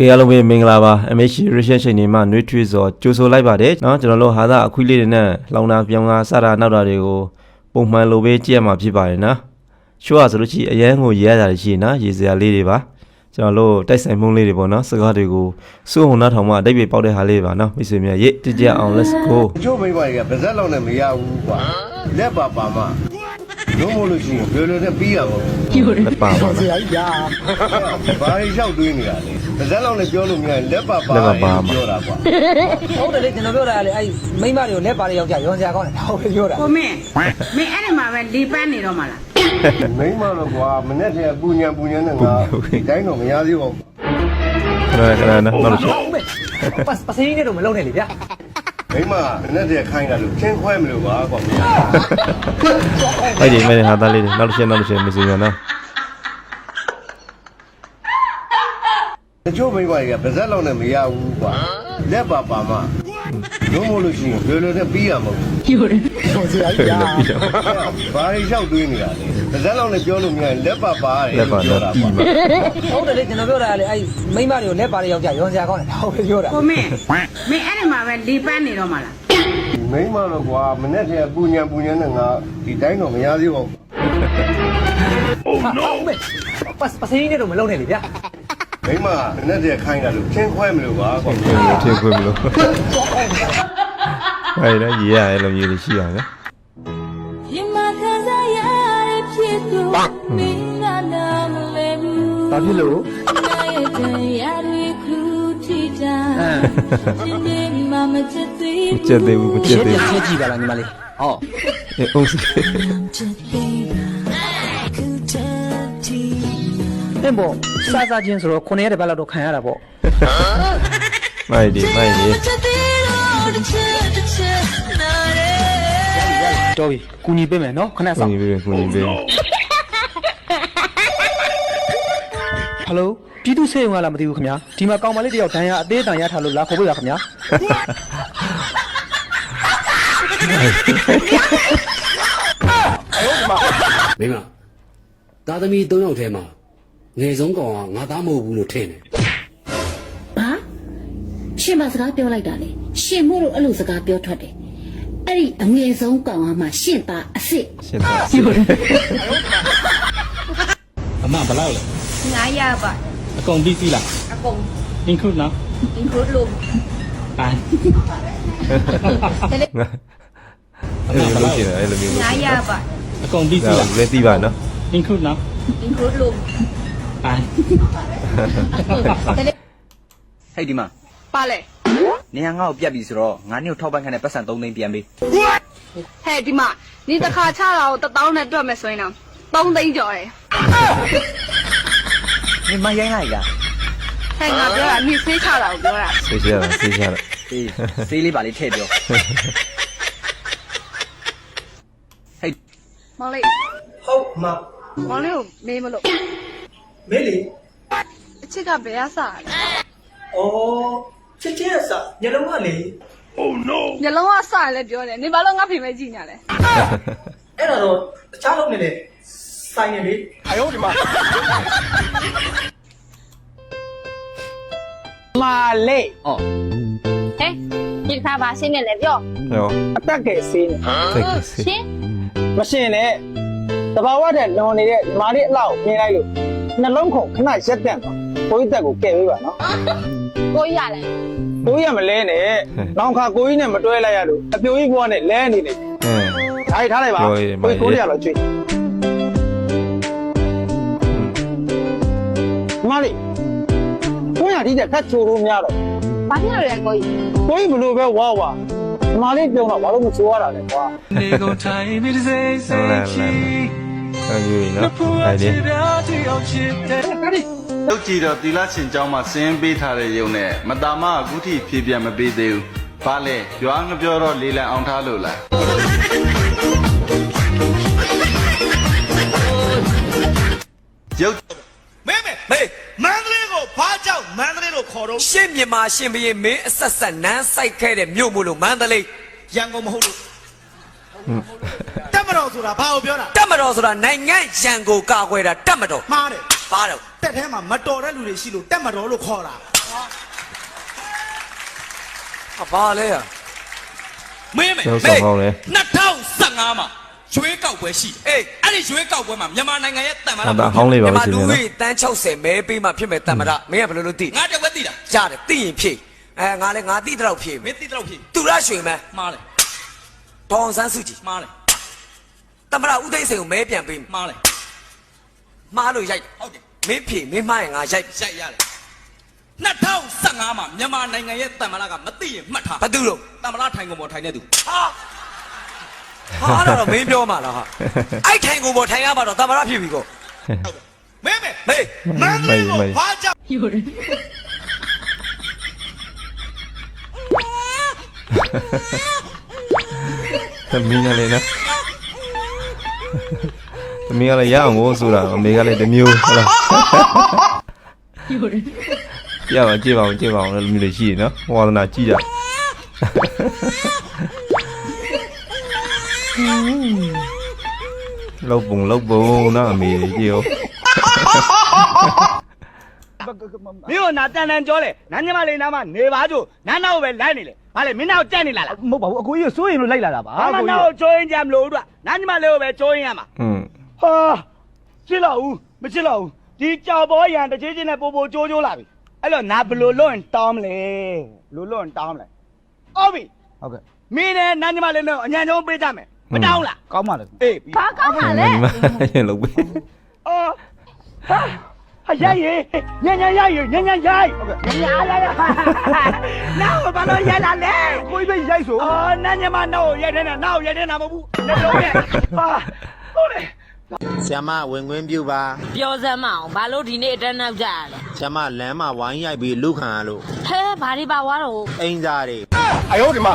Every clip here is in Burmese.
ကဲအားလုံးပဲမင်္ဂလာပါ MH Rich ချိန်နေမှာနှွေးထွေးစွာကြိုဆိုလိုက်ပါတယ်เนาะကျွန်တော်တို့ဟာသာအခွိလေးတွေနဲ့လောင်တာပြောင်းတာစတာနောက်တာတွေကိုပုံမှန်လိုပဲကြည့်ရမှာဖြစ်ပါတယ်နော်ရှိုးရဆိုလို့ရှိရင်အရန်ကိုရေးရတာရှိရင်နော်ရေးစရာလေးတွေပါကျွန်တော်တို့တိုက်ဆိုင်မှုန်းလေးတွေပေါ့နော်စကားတွေကိုစိုးဟုံနှထောင်မှအတိတ်ပဲပေါက်တဲ့ဟာလေးပါနော်မိတ်ဆွေများရေးတကြအောင် let's go အချို့မိန်းမတွေကပါဇက်လောက်နဲ့မရဘူးကွာလက်ပါပါမှ လုံးမလို့ရှိရင်ဘယ်လိုနဲ့ပြီးရမလဲလက်ပါပါဘာတွေလျှောက်တွေးနေတာလဲပါဇက်လောက်နဲ့ပြောလို့မရရင်လက်ပါပါလက်ပါပါမှပြောတာကွာဟုတ်တယ်လေကျွန်တော်ပြောတာကလေအဲ့မိန်းမတွေကိုလက်ပါတဲ့ယောက်ျားရွန်စရာကောင်းတယ်ဟုတ်ပဲပြောတာကိုမင်းမင်းအဲ့ဒီမှာပဲလေပန်းနေတော့မလားမိန်းမတော့ကွာမနဲ့တည်းပူညံပူညံနဲ့ငါဒီတိုင်းတော့မရသေးပါဘူးခဏခဏနော်နောက်လို့ရှိဟုတ်ပဲပတ်ပစင်းနဲ့တော့မလုံးနဲ့လေဗျာ မိန်းမမနဲ့တည်းခိုင်းတာလို့ချင်းခွဲမလို့ပါကွာအဲ့ဒီမဲ့ဟာသားလေးတွေနောက်လို့ရှိရင်နောက်လို့ရှိရင်မိတ်ဆွေများနော်တချို့မိန်းမတွေကပါဇက်လောက်နဲ့မရဘူးကွာလက်ပါပါမှလုံးမလို့ရှိရင်ဘယ်လိုနဲ့ပြီးရမလဲလက်ပြီး တော့ဘာတွေလျှောက်တွေးနေတာလဲပါဇက်လောက်နဲ့ပြောလို့မရရင်လက်ပါပါလက်ပါတော့ပြီးမှဟုတ်တယ်လေကျွန်တော်ပြောတာကလေအဲ့မိန်းမတွေကိုလက်ပါတဲ့ယောက်ျားရွန်စရာကောင်းတယ်ဟုတ်ပဲပြောတာကိုမင်းမင်းအဲ့ဒီမှာပဲလေပန်းနေတော့မလားမိန်းမတော့ကွာမနဲ့တည်းပူညံပူညံနဲ့ငါဒီတိုင်းတော့မရသေးပါဘူးဟုတ်ပဲပတ်ပစင်းနဲ့တော့မလုံးနဲ့လေဗျာမိန်းမမနဲ့တည်းခိုင်းတာလို့ချင်းခွဲမလို့ပါကွာဘယ်လိုထည့်ခွင့်မလို့ အဲ့ဒါရေးရအဲ့လိုမျိုးတွေရှိရနော်ရင်မခံစားရတဲ့ဖြစ်သူမင်းကနာမလဲဘူးဘာဖြစ်လို့နာရဲ့တရားတွေခုထိတာဒီနေ့မှမချစ်သေးမကြက်သေးဘူးမကြက်သေးဘူးချက်ကြည့်ပါလားညီမလေးဟောအေးအောင်စချစ်သေးပါခုတည်းတီအင်းပေါ့စားစားချင်းဆိုတော့ခုနှစ်ရက်တစ်ပတ်လောက်တော့ခံရတာပေါ့မိုက်ဒီမိုက်ဒီ တော်ပြီကူညီပေးမယ်နော်ခဏကိုဆောင်ကြီးပြေကိုကြီးပြေဟယ်လိုပြည်သူစေုံကလားမသိဘူးခင်ဗျာဒီမှာကောင်မလေးတယောက်ဒဏ်ရာအသေးအတန်ရထားလို့လာခေါ်ပေးပါခင်ဗျာမင်းမသားသမီး၃ယောက်ထဲမှာငယ်ဆုံးကောင်ကငါသားမဟုတ်ဘူးလို့ထင်တယ်ဘာရှင်မစကားပြောလိုက်တာလေရှင်မို့လို့အဲ့လိုစကားပြောထွက်တယ် အဲ့ဒီအငယ်ဆုံးကောင်ကမှရှင်သားအစ်စ်ရှင်းသွားအမဘယ်လောက်လဲ900ပါအကုန်ပြီးပြီလားအကုန် include နော် include လို့တိုင်အဲ့လိုလုပ်ချင်တယ်အဲ့လိုမျိုးလုပ်ချင်တယ်900ပါအကုန်ပြီးပြီဒါလားလည်းသိပါနော် include နော် include လို့တိုင်ဟဲ့ဒီမှာ ပါလေနေဟာငါ့ကိုပြတ်ပြီဆိုတော့ငါနေ့ကိုထောက်ပံ့ခံတဲ့ပတ်စံ3သိန်းပြန်ပေးဟဲ့ဒီမှာနေတစ်ခါချတာကို1000နဲ့တွက်မယ်ဆိုရင်တော့3သိန်းကျော်တယ်နေမရိုင်းလိုက်လားဟဲ့ငါပြောတာနေဆေးချတာကိုပြောတာဆေးရတာဆေးရတာအေးဆေးလေးပါလေးထည့်ပြောဟဲ့မောင်လေးဟုတ်မမောင်လေးကိုမေးမလို့မေးလေအချစ်ကဘယ်အစားလဲဩချက်ချင်းအ စညလုံးကလေညလုံးကစားလဲပြောတယ်နေဘာလို့ငါဖေမဲကြည့်ညာလဲအဲ့ဒါတော့တခြားလုံးနေလေဆိုင်နေလေအယောဒီမှာမာလေအော်ဟဲ့ဒီခါပါရှင်းနေလေပြောဟောအတက်ကဲဆေးနေသိကဆေးရှင်းမရှင်နဲ့တဘာဝတဲ့လွန်နေတဲ့ညီမလေးအလောက်မြင်လိုက်လို့နှလုံးခုန်ခဏရက်တက်သွားကိုကြီးတက်ကိုကဲပေးပါနော်ကိုကြီးရလဲ ကိုကြီးကမလဲနဲ့နောင်ခါကိုကြီးနဲ့မတွဲလိုက်ရလို့အပြိုကြီးဘွားနဲ့လဲနေတယ်အဲထားလိုက်ထားလိုက်ပါပြောကိုရကြီးမှာကိုကြီးရတော့ကျွေးညီမလေးကိုရဒီတက်ခတ်ချိုလို့များတော့ဘာဖြစ်လို့လဲကိုကြီးကိုကြီးဘလို့ပဲဝါဝါညီမလေးပြုံးတော့ဘာလို့မချိုးရတာလဲကွာလာလာဆန်ယူနော်အဲ့ဒီ တုတ်ကြည်တော့သီလရှင်เจ้าမှာစင်းပေးထားတဲ့ယုံနဲ့မတာမအခုထိဖြည့်ပြန်မပေးသေးဘူး။ဘာလဲရွာငပြောတော့လေးလံအောင်ထားလို့လား။ရုပ် မဲမဲမေးမန္တလေးကိုဘာကြောင့်မန္တလေးလို့ခေါ်တော့ ရှင်းမြန်မာရှင်ဘရင်မင်းအဆက်ဆက်နန်းဆိုင်ခဲ့တဲ့မြို့မို့လို့မန္တလေး ရန်ကုန်မဟုတ်လို့တက်မတော်ဆိုတာဘာကိုပြောတာ တက်မတော်ဆိုတာနိုင်ငံရန်ကိုကာကွယ်တာတက်မတော် မှားတယ် ပါတော့ တက်ထဲမှာမတော်တဲ့လူတွေရှိလို့တက်မတော်လို့ခေါ်တာဟာဘာလဲอ่ะမင်းမေကျောက်ဆောင်ကောင်းတယ်2015မှာရွေးကောက်ပွဲရှိတယ်အေးအဲ့ဒီရွေးကောက်ပွဲမှာမြန်မာနိုင်ငံရဲ့တန်မာဟာဒါဟောင်းလေးပါပဲရှင်နော်တန်း60မဲပေးမှဖြစ်မဲ့တန်မာရမင်းကဘယ်လိုလုပ်သိငါတဝက်သိတာကြားတယ်သိရင်ဖြည့်အဲငါလည်းငါသိတော့ဖြည့်မင်းသိတော့ဖြည့်သူရရွှေမဲမှားတယ်ဒေါအောင်ဆန်းစုကြည်မှားတယ်တမရဦးသိန်းစိန်ကိုမဲပြန်ပေးမှားတယ်မှားလို့ရိုက်ဟုတ်တယ် မင်းဖြည့်မင်းမှားရင်ငါရိုက်ရိုက်ရတယ်2015မှာမြန်မာနိုင်ငံရဲ့တန်မာရကမသိရင်မှတ်ထားဘာသူလို့တန်မာရထိုင်ကုန်ပေါ်ထိုင်နေသူဟာဟာအဲ့ဒါတော့မင်းပြောမှာလားဟာအဲ့ထိုင်ကုန်ပေါ်ထိုင်ရမှာတော့တန်မာရဖြစ်ပြီကောမဲမဲမေးမေးမေးဘာကြောင့်သမီးကလည်းနော် သမီးကလည်းရအောင်ကိုဆိုတာအမေကလည်းတစ်မျိုးဟုတ်လားရပါကြည့်ပါအောင်ကြည့်ပါအောင်လည်းလူမျိုးတွေရှိရနော်ဝါသနာကြည့်တာလောက်ပုံလောက်ပုံနော်အမေကြီးကြည့်ရောမင်းကနာတန်တန်ကြောလေနန်းညမလေးနားမှာနေပါကြိုနန်းနောက်ပဲလိုက်နေလေဘာလဲမင်းနောက်တက်နေလားလားမဟုတ်ပါဘူးအကိုကြီးစိုးရင်လို့လိုက်လာတာပါဘာမှနောက်ချိုးရင်ကြမလို့တို့နန်းညမလေးကိုပဲချိုးရင်ရမှာอืม ဟာချစ်လောက်ဦးမချစ်လောက်ဦးဒီကြောက်ပေါ်ရန်တချင်းချင်းနဲ့ပို့ပို့ကြိုးကြိုးလာပြီအဲ့တော့နာဘလို့လွတ်ရင်တောင်းမလဲလို့လွတ်ရင်တောင်းမလဲဟုတ်ပြီဟုတ်ကဲ့မင်းနဲ့နန်းညမလေးနဲ့အညံချုံးပေးကြမယ်မတောင်းလားကောင်းပါလေအေးပြီဘာကောင်းပါလဲညီမရင်လောက်ပဲအော်ဟာဟာရိုက်ရေညံ့ညံ့ရိုက်ရေညံ့ညံ့ရိုက်ဟုတ်ကဲ့ညံ့ညံ့ရိုက်ရနောက်ဘာလို့ရိုက်လာလဲကိုကြီးပဲရိုက်ဆိုအော်နန်းညမနောက်ရိုက်တဲ့နောက်ရိုက်တဲ့နာမဟုတ်ဘူးနှလုံးနဲ့ဟာဟုတ်တယ် ဆ iam မဝင်ခွင့်ပြုပါပြောစမ်းမအောင်ဘာလို့ဒီနေ့အတန်းနောက်ကြရလဲဆ iam မလမ်းမှာဝိုင်းရိုက်ပြီးလူခံရလို့ဟဲဘာတွေပါသွားတော့အိမ်သားတွေအယောဒီမှာ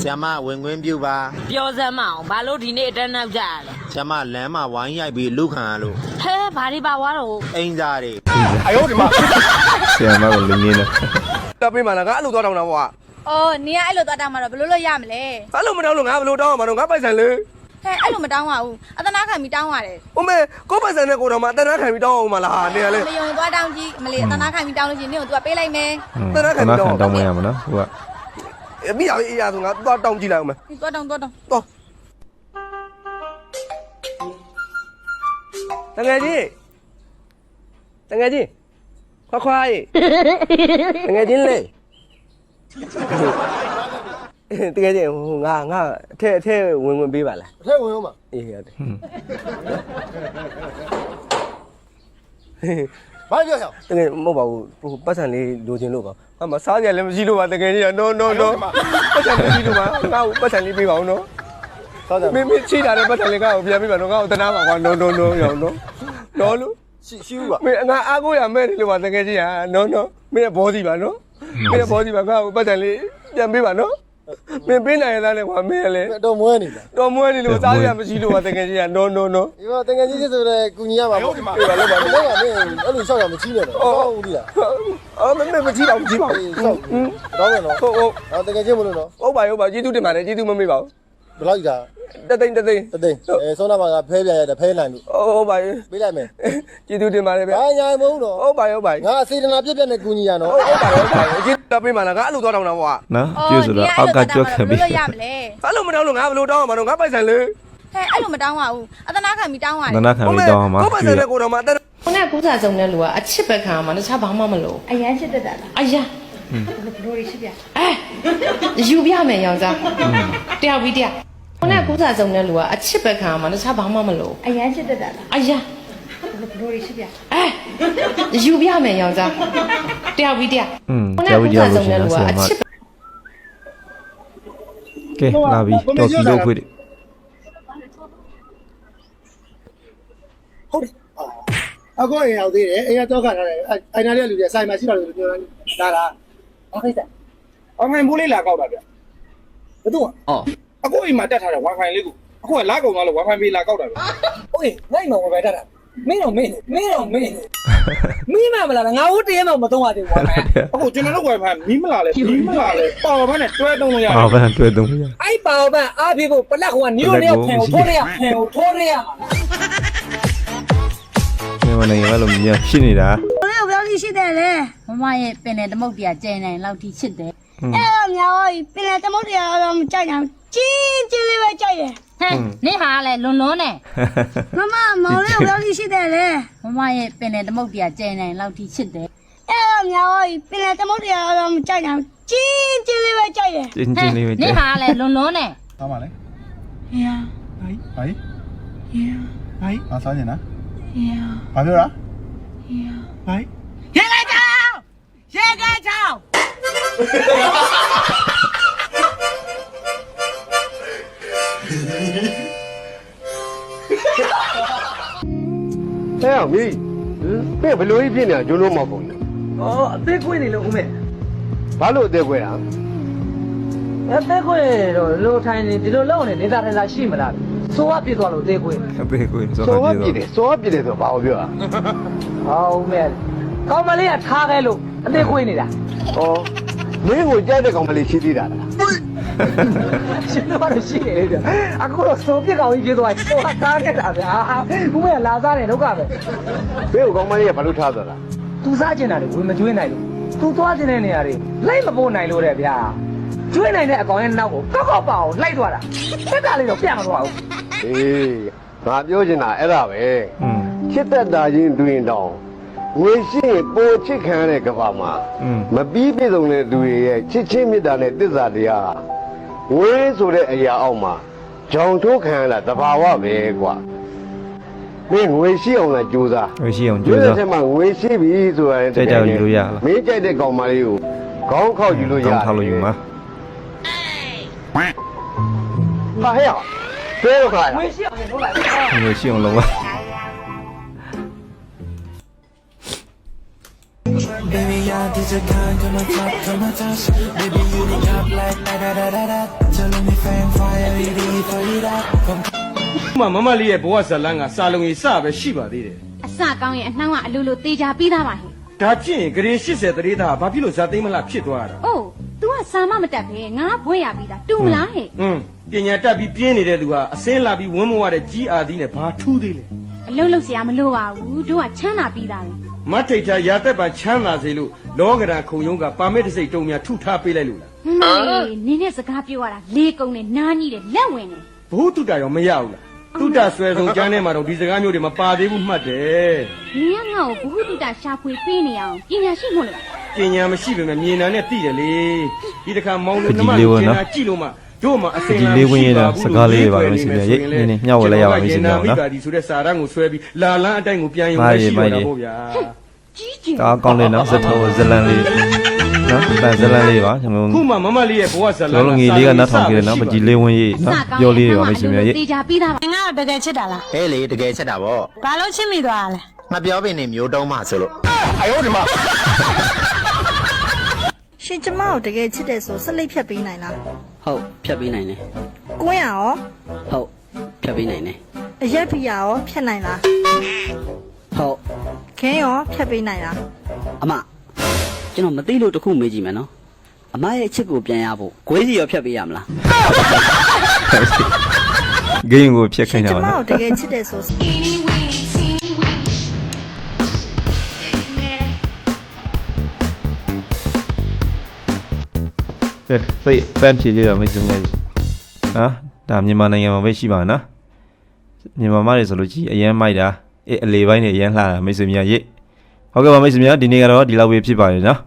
ဆ iam မဝင်ခွင့်ပြုပါပြောစမ်းမအောင်ဘာလို့ဒီနေ့အတန်းနောက်ကြရလဲဆ iam မလမ်းမှာဝိုင်းရိုက်ပြီးလူခံရလို့ဟဲဘာတွေပါသွားတော့အိမ်သားတွေအယောဒီမှာဆရာမကလူငင်းတယ်တော့ပေးမှလားငါအဲ့လိုသွားတောင်းတာပေါ့အော်နေကအဲ့လိုသွားတောင်းမှာတော့ဘယ်လိုလုပ်ရမလဲအဲ့လိုမတောင်းလို့ငါဘယ်လိုတောင်းအောင်မတော့ငါပိုက်ဆံလေ ဟဲ့အဲ့လိုမတောင်းပါဘူးအသနာခံပြီးတောင်းရတယ်ဟိုမဲကိုပိုက်ဆံနဲ့ကိုတော်မှာတန်းတန်းခံပြီးတောင်းအောင်မလားနေရလေမယုံရင်သွားတောင်းကြည့်မလေးအသနာခံပြီးတောင်းလို့ရှိရင်နင့်ကိုသူကပေးလိုက်မယ်တနာခံတောင်းမရမနော်ဟုတ်ကမိသားအေးရဆိုငါသွားတောင်းကြည့်လိုက်အောင်မယ်ဒီသွားတောင်းသွားတောင်းတော့တငယ်ချင်းတငယ်ချင်းခွာခွာရေးတငယ်ချင်းလေ တကယ်ချင်းဟိုငါငါအထက်အထက်ဝင်ဝင်ပေးပါလားအထက်ဝင်အောင်ပါအေးဟုတ်တယ်ဘာပြောရအောင်တကယ်မဟုတ်ပါဘူးဟိုပတ်စံလေးလိုချင်လို့ပါဟာမစားကြလည်းမရှိလို့ပါတကယ်ကြီး no no no ပတ်စံမရှိလို့ပါငါ့ကိုပတ်စံလေးပေးပါဦးနော်သောတာမင်းမင်းချိတာတဲ့ပတ်စံလေးငါ့ကိုပြန်ပေးပါနော်ငါ့ကိုတနာပါကွာ no no no ရောနော်နော်လို့ရှိရှိဦးပါမင်းငါအားကိုးရမဲ့တယ်လို့ပါတကယ်ကြီးဟာနော်နော်မင်းရဲ့ဘောစီပါနော်မင်းရဲ့ဘောစီပါငါ့ကိုပတ်စံလေးပြန်ပေးပါနော် မင်းပေးနိုင်ရသားနဲ့ကွာမင်းလည်းတော့မွဲနေလားတော်မွေးနေလို့စားရမရှိလို့ပါတကယ်ကြီးဟာ no no no ဒီမှာတကယ်ကြီးဆိုတဲ့ကုညီရမှာပေါ့ဒီမှာလောက်ပါလောက်ပါမင်းအဲ့လိုရှောက်ရမချီးနဲ့တော့ဟုတ်ဘူးလားအော်မင်းမကြည့်ပါဘူးကြည့်ပါဦးအေးရှောက်တော့မယ်နော်ဟုတ်ဟုတ်အော်တကယ်ချင်းမလို့နော်ဟုတ်ပါဟုတ်ပါကျေးဇူးတင်ပါတယ်ကျေးဇူးမမေ့ပါဘူး ဘယ်လောက်ကြာတသိန်းတသိန်းတသိန်းအဲဆောင်းနာမှာကဖဲပြန်ရတယ်ဖဲနိုင်လို့ဟုတ်ပါရဲ့ပေးလိုက်မယ်ကျေးဇူးတင်ပါတယ်ဗျဘာညာမဟုတ်တော့ဟုတ်ပါဟုတ်ပါငါစေတနာပြည့်ပြည့်နဲ့ကုညီရနော်ဟုတ်ပါဟုတ်ပါကျေးဇူးတော်ပေးမှလားငါအဲ့လိုသွားတောင်းတာပေါ့နော်ပြည့်ဆိုတော့အောက်ကကြွက်ခံဘယ်ပြီးလိုလုပ်ရမလဲအဲ့လိုမတောင်းလို့ငါဘယ်လိုတောင်းအောင်မတော့ငါပိုက်ဆံလေဟဲ့အဲ့လိုမတောင်းပါဘူးအသနာခံပြီးတောင်းရတတယ်နာခံပြီးတောင်းမှာကိုပိုက်ဆံနဲ့ကိုတော်မှာတက်ခုနကကူးစားစုံတဲ့လူကအချစ်ပဲခံရမှာတခြားဘာမှမလို့အရန်ချစ်တတ်တာလားအယားဘယ်လိုတွေရှိပြအဲယူပြမယ်ယောက်ျားတယောက်ပြီးတယောက် ခုနကကူးစားစုံတဲ့လူကအချစ်ပဲခံရမှာတခြားဘာမှမလို့အရန်ချစ်တတ်တာလားအယားဘယ်လိုတွေရှိပြအဲယူပြမယ်ယောက်ျားတယောက်ပြီးတယောက်อืมကြောက်ကြောက်လို့ရှိရင်ဆရာမကဲလာပြီတော်ပြီလို့ခွေးအခုအိမ်ရောက်သေးတယ်အိမ်ကတော့ခါထားတယ်အိုင်နာလေးလူတွေဆိုင်မှာရှိတာလို့ပြောတာဒါလားဘာကိစ္စအမိုင်ဘူးလေးလာကောက်တာဗျဘယ်သူကအော် အခုအိမ်မှာတက်ထားတဲ့ wifi လေးကိုအခုကလာကုန်သွားလို့ wifi ပေးလာကောက်တာဗျဟုတ်ရင်နိုင်မှာဝယ်တတ်တာမင်းတော့မင်းမင်းတော့မင်းမင်းမမလားငါတို့တည်းမှမသုံးရသေးဘူးကွာအခုကျွန်တော်တို့ wifi မီးမလာလဲမီးမလာလဲပါဝါဘနဲ့တွဲတုံးလို့ရတယ်အော်ဘယ်တွေ့သုံးရအဲ့ပါဘန်အားပြေဖို့ပလက်ကောင်ကနီးတို့တယောက်ဖန်ကိုထိုးရရဖန်ကိုထိုးရရမြန်မာနိုင်ငံကလို့မြန်ဖြစ်နေတာဘယ်လိုဘယ်လိုထိရှိတယ်လေမမရဲ့ပင်လေသမုတ်တရားကျဲနိုင်လောက်ထိချစ်တယ်อืมအဲ့တော့မြောက်ပင်လေသမုတ်တရားတော့မကြိုက်ဘူး ကြီးကြီးလေးပဲကြိုက်တယ်ဟဲ့နေဟာလေလွန်လွန်နဲ့မမမောင်လေးဘယ်လိုရှိတယ်လဲမမရဲ့ပင်လေသမုတ်တရားကျဲနိုင်လောက်ထိချစ်တယ်အဲ့တော့မြောက်ပင်လေသမုတ်တရားတော့မကြိုက်ဘူးကြီးကြီးလေးပဲကြိုက်တယ်ကျင်းကျင်းလေးပဲနေကျဲဟာလေလွန်လွန်နဲ့သားမလဲဟေးဟိုင်းဟိုင်းဟေးဟိုင်းငါစားနေနော်ဟေးဘာပြောတာဟေးဟိုင်းရေကချောင်းရေကချောင်း အဲအောင်မိဟင်ဘယ်လိုကြီးဖြစ်နေတာဂျိုးလုံးမောက်ကုန်လဲဩအသေးခွေးနေလို့ဦးမေဘာလို့အသေးခွဲတာအသေးခွေးတော့လိုထိုင်နေဒီလိုလောက်နေနေတာထိုင်တာရှိမလားဆိုးကပြစ်သွားလို့အသေးခွေးအသေးကိုစောစောကပြပြေစ်တယ်တော့စောပြစ်တယ်ဆိုဘာကိုပြောတာဟောဦးမေကောင်းမလေးကထားခဲ့လို့အသေးခွေးနေတာဩမင်းကိုကြိုက်တဲ့ကောင်မလေးရှိသေးတာလား ရှင်တော့ရှိတယ်လေဗျအခုတော့စိုးပြက်ကောင်ကြီးပြေးသွားဟိုကကားနေတာဗျာဘုမေကလာစားတယ်ဒုက္ခပဲဘေးကိုကောင်းမလေးကဘာလို့ထားသွားတာသူစားကျင်တာလေဝင်မကျွေးနိုင်လို့သူသွားကျင်တဲ့နေရာတွေလိုက်မပို့နိုင်လို့တဲ့ဗျာကျွေးနိုင်တဲ့အကောင်ရဲ့နောက်ကိုကောက်ကောက်ပါအောင်လိုက်သွားတာစက်ကလေးတော့ပြန်မသွားဘူးအေးငါပြောချင်တာအဲ့ဒါပဲချစ်သက်တာချင်းတွင်တောင်ငွေရှိရင်ပိုချစ်ခံရတဲ့ကဘာမှာမပြီးပြည့်စုံတဲ့သူတွေရဲ့ချစ်ချင်းမေတ္တာနဲ့တစ္ဆာတရား ဟာငွေဆိုတဲ့အရာအောက်မှာကြောင်ထိုးခံရတာတဘာဝပဲကွာမင်းငွေရှိအောင်လားကြိုးစားဝရှိအောင်ကျွေးကြိုးတဲ့စားထဲမှာငွေရှိပြီဆိုတာနဲ့ကြိုက်ကြယူလို့ရလားမင်းကြိုက်တဲ့ကောင်မလေးကိုခေါင်းခောက်ယူလို့ရတယ်ကောင်းထားလို့ယူမှာဟာဟဲ့ဘယ်တော့ခါရဝေးရှိအောင်လုပ်လိုက်ဝရှိအောင်လုံးပါ Baby, yeah, this a kind come on top, come on touch. Baby, you the top like da da da da da. Tell me fan fire, ready for it up. Come မမမလေးရဲ့ဘဝဇတ်လန်းကစာလုံးကြီးစပဲရှိပါသေးတယ်အစကောင်းရင်အနှောင်းကအလိုလိုတေချာပြီးသားပါဟဲ့။ဒါဖြစ်ရင်ဂရေ80တရေသားဘာဖြစ်လို့ဇာသိမ်းမလားဖြစ်သွားတာ။အိုး तू ကစာမမတက်ပဲငါဘွဲ့ရပြီးသားတူမလားဟဲ့။ဟွန်းပညာတတ်ပြီးပြင်းနေတဲ့သူဟာအစင်းလာပြီးဝန်းမဝတဲ့ကြီးအာသီးနဲ့ဘာထူးသေးလဲ။အလုံးလုံးစရာမလိုပါဘူး။တို့ကချမ်းသာပြီးသားပဲ။ မတ်ထိတ်ချာရာသက်ပံချမ်းသာစေလို့လောကဓာခုံယုံကပါမစ်တစ်စိတ်တုံများထုထားပေးလိုက်လို့လား။ဟွန်းနင်းနဲ့စကားပြောရတာလေးကုံနဲ့နားကြီးတယ်လက်ဝင်တယ်။ဘုတုတ္တရောမရဘူးလား။တုတ္တဆွဲဆုံးကျမ်းထဲမှာတော့ဒီစကားမျိုးတွေမပါသေးဘူးမှတ်တယ်။နင်းကငါ့ကိုဘ ഹു တုတရှာဖွေပေးနေအောင်ပညာရှိမို့လို့။ပညာမရှိပေမဲ့မြင်နာနဲ့သိတယ်လေ။ဒီတစ်ခါမောင်လို့နှမလို့ကျင်တာကြည့်လို့မှ တို့မှအစင်းလာမိပါဒီဆိုတဲ့စာရန်ကိုဆွဲပြီးလာလန်းအတိုင်းကိုပြန်ရုံနဲ့ရှိရတာပေါ့ဗျာ။ကြီးကျယ်ဒါကောင်းတယ်နော်ဇတ်တော်ဇလန်လေးနော်တန်ဇလန်လေးပါကျွန်တော်ခုမှမမလေးရဲ့ဘဝဇာကျွန်လန်တော်ငေလေးကနားထောင်ကြတယ်နော်မကြည်လေးဝင်းရေးနော်ပြောလေးတွေပါမရှိမြတ်ရေးတေချာပြီးသားပါငါတကယ်ချစ်တာလားဟဲ့လေတကယ်ချစ်တာဗောဘာလို့ချစ်မိသွားလဲငါပြောပင်နေမျိုးတုံးမှဆိုလို့အယောဒီမှာရှင်ကျမကိုတကယ်ချစ်တယ်ဆိုဆက်လက်ဖြတ်ပေးနိုင်လား ဟုတ်ဖြတ်ပေးနိုင်တယ်ကိုရရောဟုတ်ဖြတ်ပေးနိုင်တယ်အရက်ဖီယာရောဖြတ်နိုင်လားဟုတ်ခင်းရောဖြတ်ပေးနိုင်လားအမကျွန်တော်မသိလို့တစ်ခုမေးကြည့်မယ်နော်အမရဲ့အချစ်ကိုပြန်ရဖို့ဂွေးစီရောဖြတ်ပေးရမလားဂိမ်းကိုဖြတ်ခိုင်းတာကျပါမနော်ကိုတကယ်ချစ်တယ်ဆို စိတ်ဖန်ဖြည့်ကြရမယ်ဆိုနေနော်ဒါမြန်မာနိုင်ငံမှာပဲရှိပါနော်မြန်မာမတွေဆိုလို့ကြီးအရန်မိုက်တာအေးအလေပိုင်းနေအရန်လှတာမိတ်ဆွေများရေးဟုတ်ကဲ့ပါမိတ်ဆွေများဒီနေ့ကတော့ဒီလောက်ပဲဖြစ်ပါရဲ့နော်